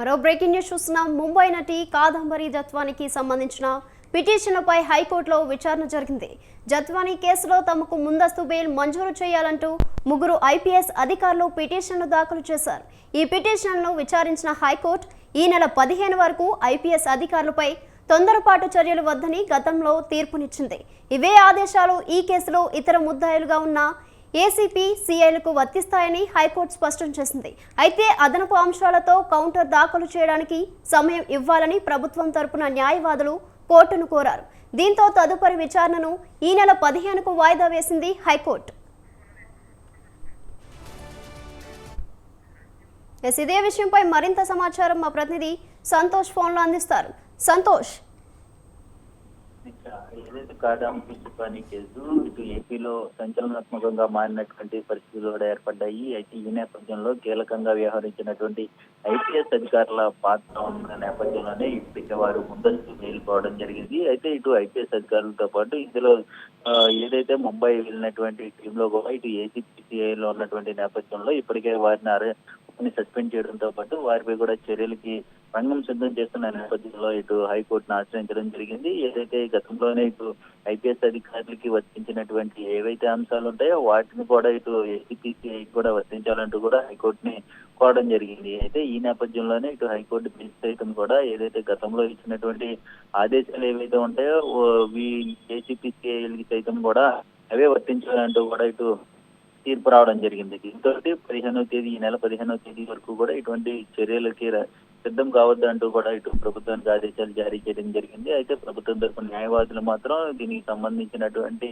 మరో breaking news చూస్తున్నాం. ముంబై నటి కాదంబరి జత్వానికి సంబంధించిన పిటిషన్పై హైకోర్టులో విచారణ జరిగింది. జత్వానీ కేసులో తమకు ముందస్తు బెయిల్ మంజూరు చేయాలంటూ ముగ్గురు ఐపీఎస్ అధికారులు పిటిషన్ను దాఖలు చేశారు. ఈ పిటిషన్ను విచారించిన హైకోర్టు ఈ నెల పదిహేను వరకు ఐపీఎస్ అధికారులపై తొందరపాటు చర్యలు వద్దని గతంలో తీర్పునిచ్చింది. ఇవే ఆదేశాలు ఈ కేసులో ఇతర ముద్దాయిలుగా ఉన్న ఏసీపీ సీఐలకు వర్తిస్తాయని హైకోర్టు స్పష్టం చేసింది. అయితే అదనపు అంశాలతో కౌంటర్ దాఖలు చేయడానికి సమయం ఇవ్వాలని ప్రభుత్వం తరపున న్యాయవాదులు కోర్టును కోరారు. దీంతో తదుపరి విచారణను ఈ నెల పదిహేనుకు వాయిదా వేసింది హైకోర్టు. ఎస్ ఇదే విషయంపై మరింత సమాచారం మా ప్రతినిధి సంతోష్ ఫోన్లో అందిస్తారు. సంతోష్ ఏదైతే కాడాంబి సుపాని కేసు ఇటు ఏపీలో సంచలనాత్మకంగా మారినటువంటి పరిస్థితులు కూడా ఏర్పడ్డాయి. అయితే ఈ నేపథ్యంలో కీలకంగా వ్యవహరించినటువంటి ఐపీఎస్ అధికారుల పాత్ర ఉన్న నేపథ్యంలోనే ఇప్పటికే వారు ముందస్తు వెళ్ళిపోవడం జరిగింది. అయితే ఇటు ఐపీఎస్ అధికారులతో పాటు ఇందులో ఏదైతే ముంబై వెళ్ళినటువంటి టీంలో కూడా ఇటు ఏసీపీసీఐలో ఉన్నటువంటి నేపథ్యంలో ఇప్పటికే వారిని ని సస్పెండ్ చేయడంతో పాటు వారిపై కూడా చర్యలకి రంగం సిద్ధం చేస్తున్న నేపథ్యంలో ఇటు హైకోర్టును ఆశ్రయించడం జరిగింది. ఏదైతే గతంలోనే ఇటు ఐపీఎస్ అధికారులకి వర్తించినటువంటి ఏవైతే అంశాలు ఉంటాయో వాటిని కూడా ఇటు ఏసీపీసీఐ కూడా వర్తించాలంటూ కూడా హైకోర్టుని కోరడం జరిగింది. అయితే ఈ నేపథ్యంలోనే ఇటు హైకోర్టు బెంచ్ సైతం కూడా ఏదైతే గతంలో ఇచ్చినటువంటి ఆదేశాలు ఏవైతే ఉంటాయో ఏసీపీసీఐలకి సైతం కూడా అవే వర్తించాలంటూ కూడా ఇటు తీర్పు రావడం జరిగింది. దీంతో పదిహేనవ తేదీ ఈ నెల పదిహేనవ తేదీ వరకు కూడా ఇటువంటి చర్యలకి సిద్ధం కావద్దు అంటూ కూడా ఇటు ప్రభుత్వానికి ఆదేశాలు జారీ చేయడం జరిగింది. అయితే ప్రభుత్వం తరపు న్యాయవాదులు మాత్రం దీనికి సంబంధించినటువంటి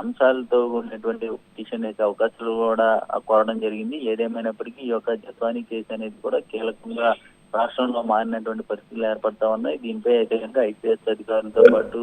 అంశాలతో ఉన్నటువంటి పిటిషన్ యొక్క అవకాశాలు కూడా కోరడం జరిగింది. ఏదేమైనప్పటికీ ఈ యొక్క జత్వానీ కేసు అనేది కూడా కీలకంగా రాష్ట్రంలో మారినటువంటి పరిస్థితులు ఏర్పడతా ఉన్నాయి. దీనిపై అయితే కనుక ఐపీఎస్ అధికారులతో పాటు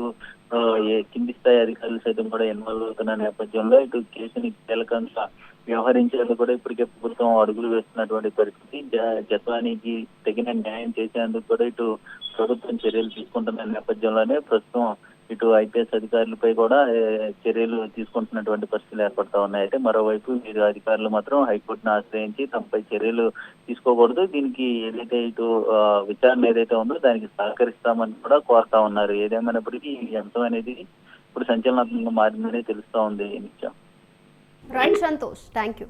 కింది స్థాయి అధికారులు సైతం కూడా ఇన్వాల్వ్ అవుతున్న నేపథ్యంలో ఇటు కేసుని కీలకంగా వ్యవహరించేందుకు కూడా ఇప్పటికే ప్రభుత్వం అడుగులు వేస్తున్నటువంటి పరిస్థితి. జ- జత్వానికి తగిన న్యాయం చేసేందుకు కూడా ఇటు ప్రభుత్వం చర్యలు తీసుకుంటున్న నేపథ్యంలోనే ప్రస్తుతం ఇటు ఐపీఎస్ అధికారులపై కూడా చర్యలు తీసుకుంటున్నటువంటి పరిస్థితులు ఏర్పడతా ఉన్నాయి అయితే మరోవైపు వీరు అధికారులు మాత్రం హైకోర్టును ఆశ్రయించి తమపై చర్యలు తీసుకోకూడదు. దీనికి ఏదైతే ఇటు విచారణ ఏదైతే ఉందో దానికి సహకరిస్తామని కూడా కోరుతా ఉన్నారు. ఏదేమైనప్పటికీ ఈ అంశం అనేది ఇప్పుడు సంచలనాత్మకంగా మారిందనే తెలుస్తా ఉంది నిత్యం. Right Santosh thank you